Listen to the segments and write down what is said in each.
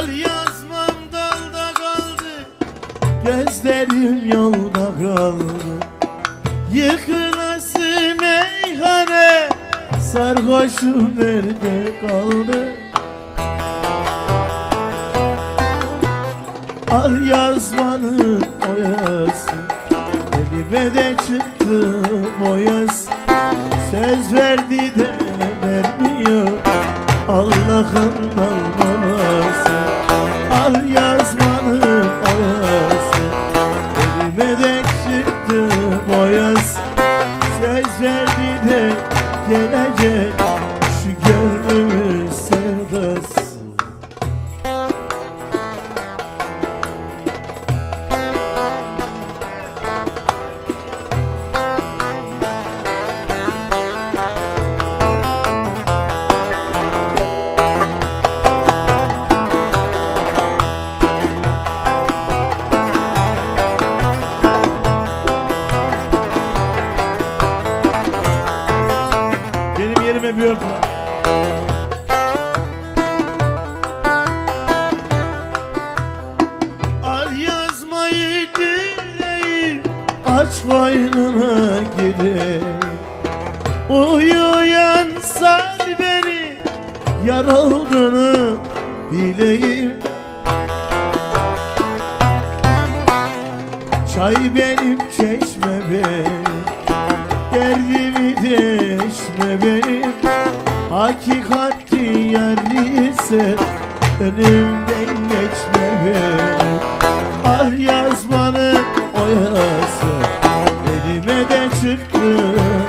Yar yazmam dalda kaldı. Gözlerim yolda kaldı. Yıkılası meyhane Sarhoşum nerede kaldı? Al yazmanı boyası Elime de çıktı boyası Söz verdi de vermiyor. Allah'ım De çıktı boyaz. Söz verdi de gelecek bir lan. Al yazmayı dileyim Aç koynuna gireyim Uyuyan sar beni Yar olduğunu bileyim. Çay benim çeşme benim Derdimi deşme benim Hakikati yerliyse Önümden geçme benim Ah yazmanın oyası Elime de çıktı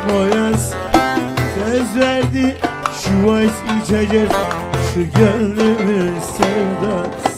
boyaz Söz verdi şu vals içecek Şu gönlümün sevdası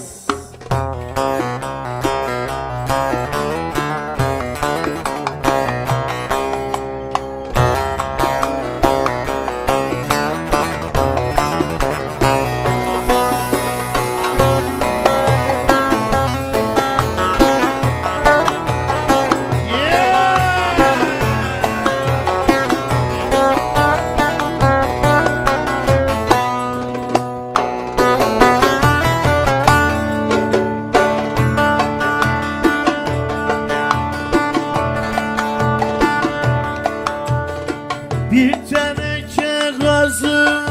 gazı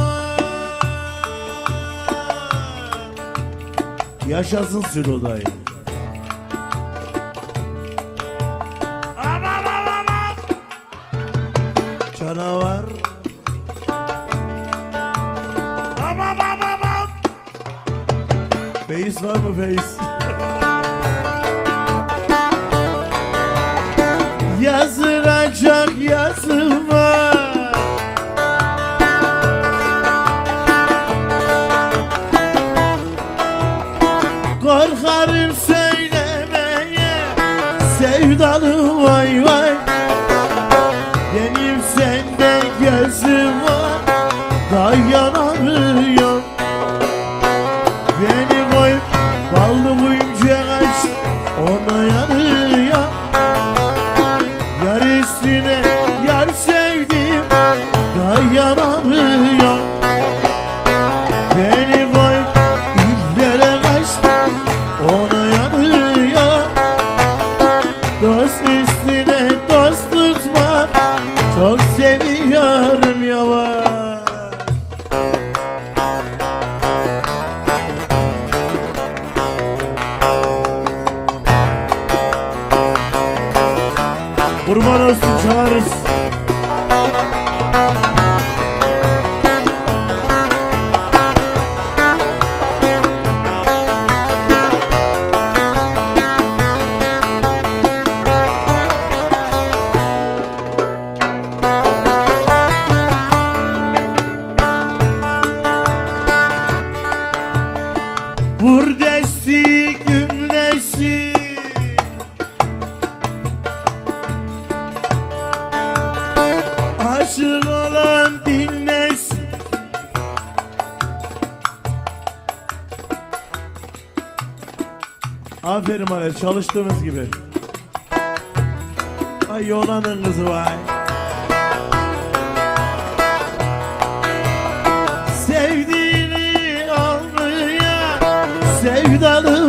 Yaşasın Sülodayı Canavar. Feyiz var mı Feyiz? Korkarım söylemeye Sevdalı vay vay. Benim sende gözüm var Dayanamıyorum Beni koyup ballı kuyumcuya kaç Ona yanıyor. Yar üstüne yar sevdim Dayanamıyor Kurban olsun çalarız. Aşık olan dinlesin Aferin bana çalıştığımız gibi. Ay yolanın kızı vay. Sevdiğini almaya Sevdalı